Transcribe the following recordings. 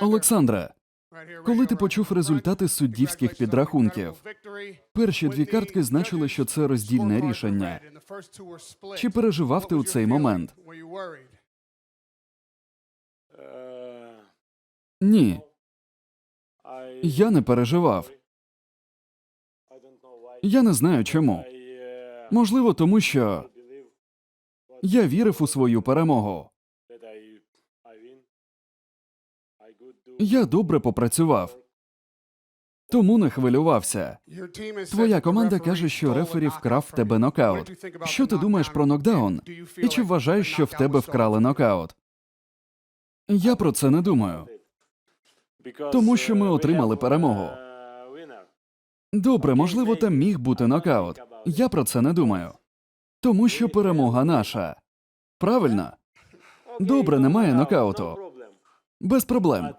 Олександре, коли ти почув результати суддівських підрахунків, перші дві картки значили, що це роздільне рішення. Чи переживав ти у цей момент? Е, Ні, я не переживав. Я не знаю чому. Uh, Можливо, тому що я вірив у свою перемогу. Я добре попрацював, тому не хвилювався. Твоя команда каже, що рефері вкрав в тебе нокаут. Що ти думаєш про нокдаун? І чи вважаєш, що в тебе вкрали нокаут? Я про це не думаю. Тому що ми отримали перемогу. Добре, можливо, там міг бути нокаут. Я про це не думаю. Тому що перемога наша. Правильно? Добре, немає нокауту. Без проблем. But,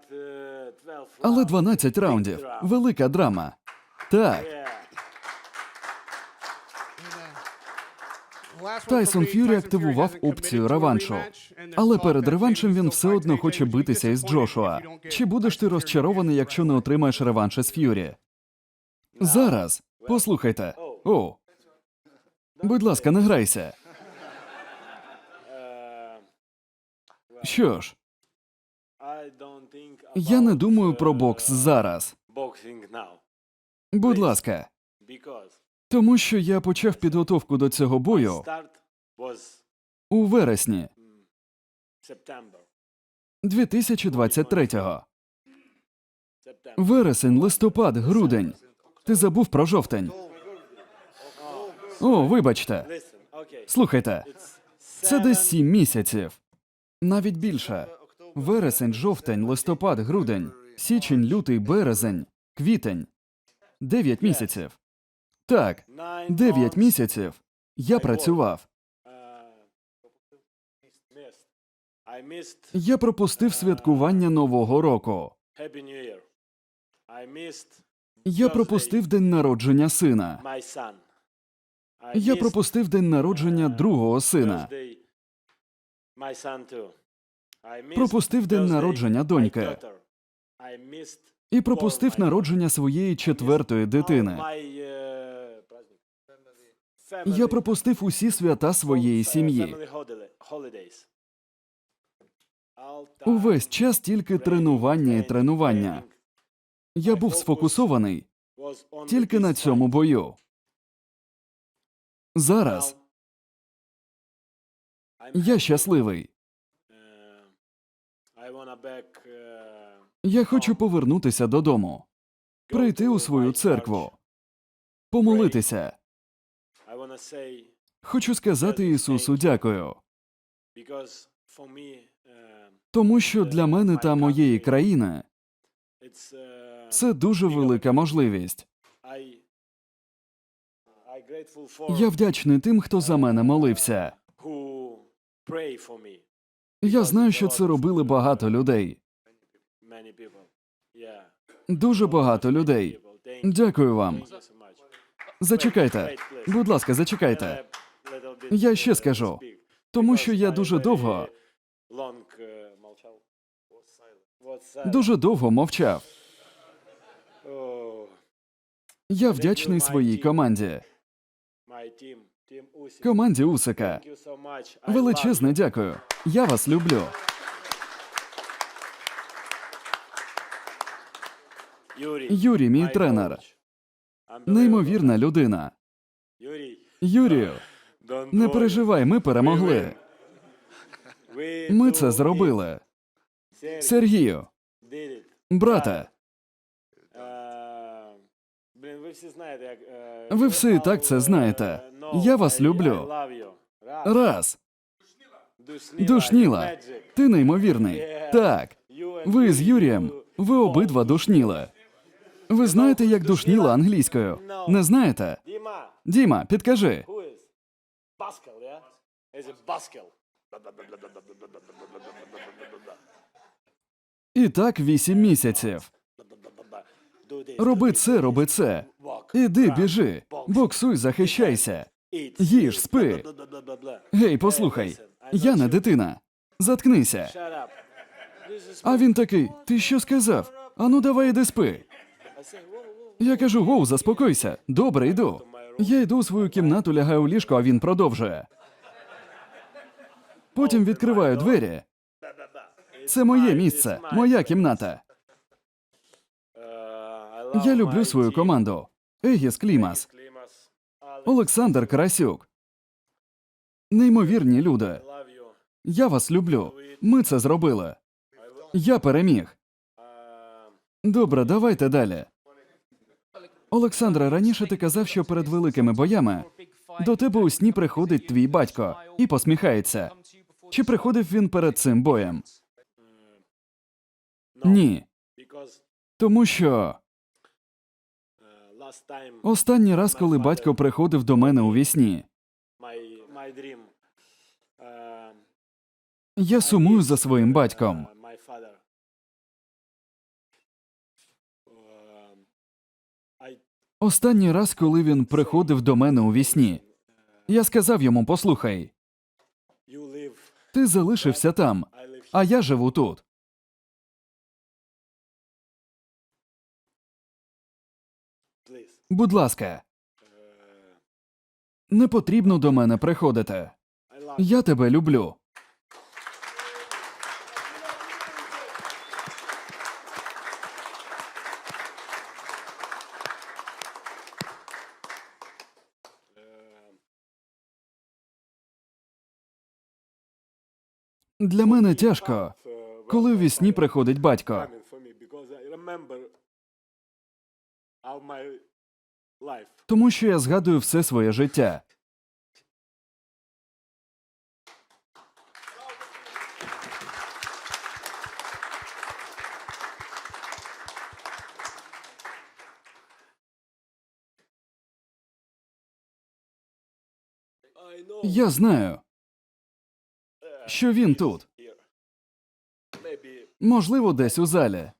12 Але rounds, 12 раундів. Велика драма. Так. Тайсон Ф'юрі активував опцію реваншу. Але перед реваншем він все одно хоче битися із Джошуа. Чи будеш ти розчарований, якщо не отримаєш реванш із Ф'юрі? Зараз. Послухайте. О. Будь ласка, не грайся. Що ж, я не думаю про бокс зараз. Будь ласка. Тому що я почав підготовку до цього бою у вересні mm, 2023-го. Вересень, листопад, грудень. Ти забув про жовтень. О, вибачте. Слухайте, це десь сім місяців. Навіть більше. Вересень, жовтень, листопад, грудень, січень, лютий, березень, квітень. Дев'ять місяців. Так, дев'ять місяців. Я працював. Я пропустив святкування Нового року. Я пропустив день народження сина. Я пропустив день народження другого сина. Пропустив день народження доньки. І пропустив народження своєї четвертої дитини. Я пропустив усі свята своєї сім'ї. Увесь час тільки тренування і тренування. Я був сфокусований тільки на цьому бою. Зараз я щасливий. Я хочу повернутися додому, прийти у свою церкву, помолитися. Хочу сказати Ісусу дякую, uh, тому що для мене та моєї країни uh, це дуже велика можливість. Я вдячний тим, хто за мене молився. Я знаю, що це робили багато людей. Дуже багато людей. Дякую вам. Зачекайте. Будь ласка, зачекайте. Я ще скажу. Тому що я дуже довго, дуже довго мовчав. Я вдячний своїй команді, команді Усика. Величезне дякую. Я вас люблю. Юрій, мій тренер. Неймовірна людина. Юрію, не переживай, ми перемогли. Ми це зробили. Сергію, did ви всі знаєте, як... е, Ви всі і так це е, знаєте. Я вас люблю. Раз. Душніла. душніла. Ти неймовірний. Так, ви з Юрієм, ви обидва both. душніли. Ви знаєте, як душніла англійською? Не знаєте? Діма, підкажи. І так вісім місяців. Роби це, роби це. Іди, біжи, боксуй, захищайся. їж, спи. Гей, послухай, я не дитина. Заткнися. А він такий: Ти що сказав? Ану, давай іди спи. Я кажу: Гоу, заспокойся. Добре, йду. Я йду у свою кімнату, лягаю у ліжко, а він продовжує. Потім відкриваю двері. Це моє місце, моя кімната. Я люблю свою команду. Егіс Клімас, Олександр Карасюк. Неймовірні люди. Я вас люблю. Ми це зробили. Я переміг. Добре, давайте далі. Олександре, раніше ти казав, що перед великими боями до тебе у сні приходить твій батько і посміхається. Чи приходив він перед цим боєм? Ні. Тому що останній раз, коли батько приходив до мене у вісні, я сумую за своїм батьком. Останній раз, коли він приходив до мене у вісні, я сказав йому: послухай, ти залишився там, а я живу тут. Будь ласка, не потрібно до мене приходити. Я тебе люблю. Для мене тяжко, коли в вісні приходить батько. Тому що я згадую все своє життя. Я знаю, що він тут, можливо, десь у залі.